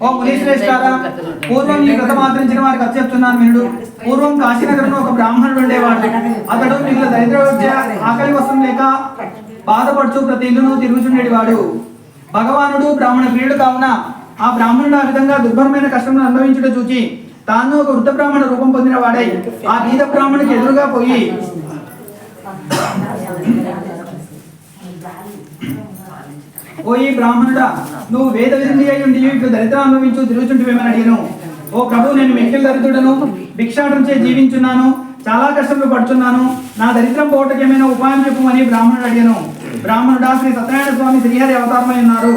ఓ మునీశ్వరేష్టారా పూర్వం నీ వ్రతం ఆచరించిన వారికి అచ్చేస్తున్నాను చెప్తున్నాను పూర్వం కాశీనగరంలో ఒక బ్రాహ్మణుడు ఉండేవాడు. అతడు నీళ్ళ దరిద్ర ఆకలి వస్త్రం లేక బాధపడుచు ప్రతి ఇల్లును తిరుగుచుండేవాడు. భగవానుడు బ్రాహ్మణ ప్రియుడు కావున ఆ బ్రాహ్మణుడు ఆ విధంగా దుర్భరమైన కష్టమును అనుభవించుట చూచి తాను ఒక వృద్ధ బ్రాహ్మణ రూపం పొందిన వాడై ఆ బీద బ్రాహ్మణుడికి ఎదురుగా పోయి ఓ ఈ బ్రాహ్మణుడా నువ్వు వేద విధి అయి ఉండి ఇప్పుడు దరిద్రం అనుభవించు తిరుగుచుంటువేమని అడిగాను. ఓ ప్రభు నేను మెక్కిల దరిద్రుడను భిక్షాటం చే జీవించున్నాను చాలా కష్టంలో పడుచున్నాను నా దరిద్రం పోవటకి ఏమైనా ఉపాయం చెప్పమని బ్రాహ్మణుడు అడిగాను. బ్రాహ్మణుడా శ్రీ సత్యనారాయణ స్వామి శ్రీహరి అవతారమై ఉన్నారు.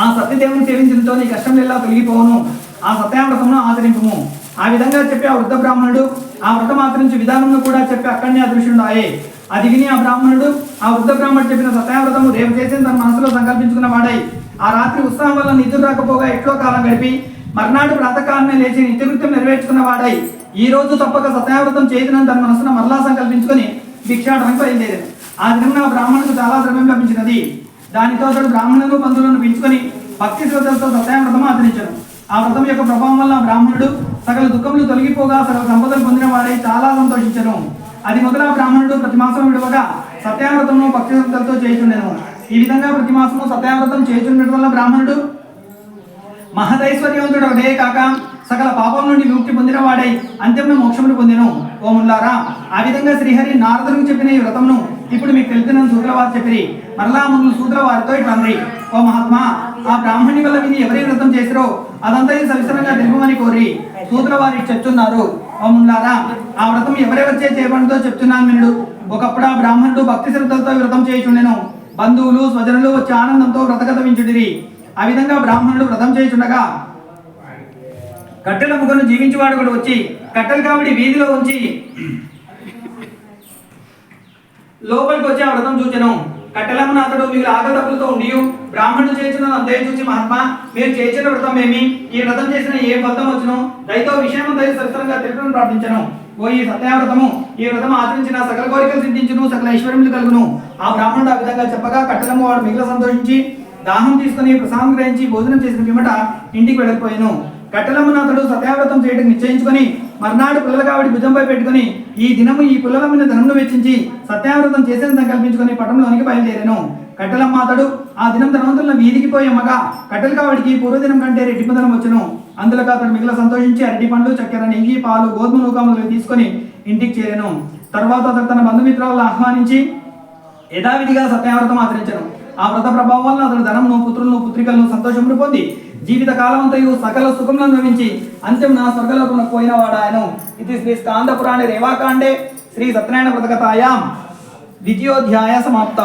ఆ సత్యదేవుని సేవించడంతో నీ కష్టం ఎలా తొలగిపోవును? ఆ సత్యామృతమును ఆచరింపము. ఆ విధంగా చెప్పి ఆ వృద్ధ బ్రాహ్మణుడు ఆ వ్రతం ఆచరించి విధానంలో కూడా చెప్పి అక్కడనే అదృశ్యుడాయే. అది విని ఆ బ్రాహ్మణుడు ఆ వృద్ధ బ్రాహ్మణుడు చెప్పిన సత్యావ్రతము రేపు చేసి తన మనసులో సంకల్పించుకున్న వాడై ఆ రాత్రి ఉత్సాహం వల్ల నిద్ర రాకపోగా ఎట్లో కాలం గడిపి మర్నాడు ప్రాతకాలమే లేచి నిత్యకృత్యం నెరవేర్చుకున్న వాడై ఈ రోజు తప్పక సత్యావ్రతం చేతినని తన మనసున మరలా సంకల్పించుకొని భిక్షాటనకు బయలుదేరాడు. ఆ దినం ఆ బ్రాహ్మణుడు చాలా ద్రవ్యం లభించినది. దానితో అతడు బ్రాహ్మణులు పంతులను పెంచుకొని భక్తి శ్రద్ధలతో సత్యావ్రతం ఆచరించాడు. ఆ వ్రతం యొక్క ప్రభావం వల్ల బ్రాహ్మణుడు సకల దుఃఖములు తొలగిపోగా సకల సంపదలు పొందిన వాడై చాలా సంతోషించను అది మొదల బ్రాహ్మణుడు ప్రతి మాసం విడవగా సత్యావ్రతము భక్తితో శ్రద్ధలతో చేయుచుండెను. ఈ విధంగా ప్రతి మాసము సత్యావ్రతం చేయుచుండటం వల్ల బ్రాహ్మణుడు మహదైశ్వర్యవంతుడు ఒకటే కాక సకల పాపం నుండి విముక్తి పొందిన వాడై అంత్యంలో మోక్షమును పొందిను ఓ ఆ విధంగా శ్రీహరి నారదునికి చెప్పిన ఈ వ్రతమును ఇప్పుడు మీకు తెలిసిన సూత్ర వారు చెప్పిరి. మరలా ముందు సూత్ర వారితో ఇట్లా ఓ మహాత్మా ఆ బ్రాహ్మణి వల్ల విని ఎవరి వ్రతం చేసిరో అదంతా ఈ సవిస్తరంగా తెలుపమని కోరి సూత్ర వారి చెప్తున్నారు. ఓ ఆ వ్రతం ఎవరెవరిచే చేయబడితో చెప్తున్నాను వినుడు ఒకప్పుడు ఆ బ్రాహ్మణుడు భక్తి శ్రద్ధలతో వ్రతం చేయుచుండెను. బంధువులు స్వజనులు వచ్చి ఆనందంతో వ్రతకథ వించుడిరి. ఆ విధంగా బ్రాహ్మణుడు వ్రతం చేయుచుండగా కట్టెల ముఖను జీవించేవాడు కూడా వచ్చి కట్టెల కావిడి వీధిలో ఉంచి లోపలికి వచ్చి ఆ వ్రతం చూచను. కట్టెలమున అతడు మీరు ఆగతప్పులతో ఉండి బ్రాహ్మణుడు చేసిన అంతే చూసి మహాత్మా మీరు చేసిన వ్రతం ఏమి ఈ వ్రతం చేసిన ఏ వ్రతం వచ్చును? దయతో విషయం దయ సరిసరంగా తెలుపును ప్రార్థించను. ఓ ఈ సత్యావ్రతము ఈ వ్రతం ఆచరించిన సకల కోరికలు సిద్ధించును సకల ఐశ్వర్యములు కలుగును. ఆ బ్రాహ్మణుడు ఆ విధంగా చెప్పగా కట్టెలమ్మ వాడు మిగిలిన సంతోషించి దాహం తీసుకుని ప్రసాదం గ్రహించి భోజనం చేసిన పిమ్మట ఇంటికి వెళ్ళిపోయాను. కట్టెలమున అతడు సత్యావ్రతం చేయడం నిశ్చయించుకొని మర్నాడు పుల్లలకావిడి భుజంపై పెట్టుకుని ఈ దినము ఈ పుల్లల మీద ధనమును వెచ్చించి సత్యావ్రతం చేసేది సంకల్పించుకొని పట్టణంలోనికి బయలుదేరాను. కట్టెలమ్మ అతడు ఆ దినం ధనవంతులను వీధికి పోయి అమ్మగా కట్టెల కావడికి పూర్వదినం కంటే రెట్టింపు ధనం వచ్చును. అందులో అతడు మిగిలిన సంతోషించి అరటి పండ్లు చక్కెర నెయ్యి పాలు గోధుమ నూకములు తీసుకొని ఇంటికి చేరాను. తర్వాత అతడు తన బంధుమిత్రులను ఆహ్వానించి యథావిధిగా సత్యావ్రతం ఆచరించను. ఆ వ్రత ప్రభావం వల్ల అతడు ధనమును పుత్రులను పుత్రికలను సంతోషమును పొంది జీవిత కాలమంతయు సకల సుఖములను అనుభవించి అంత్యం నా స్వర్గలోకమున పోయిన వాడాయను ఇది శ్రీ స్కాంద పురాణే రేవాకాండే శ్రీ సత్యనారాయణ వ్రతకథాయాం. ద్వితీయోధ్యాయ సమాప్త.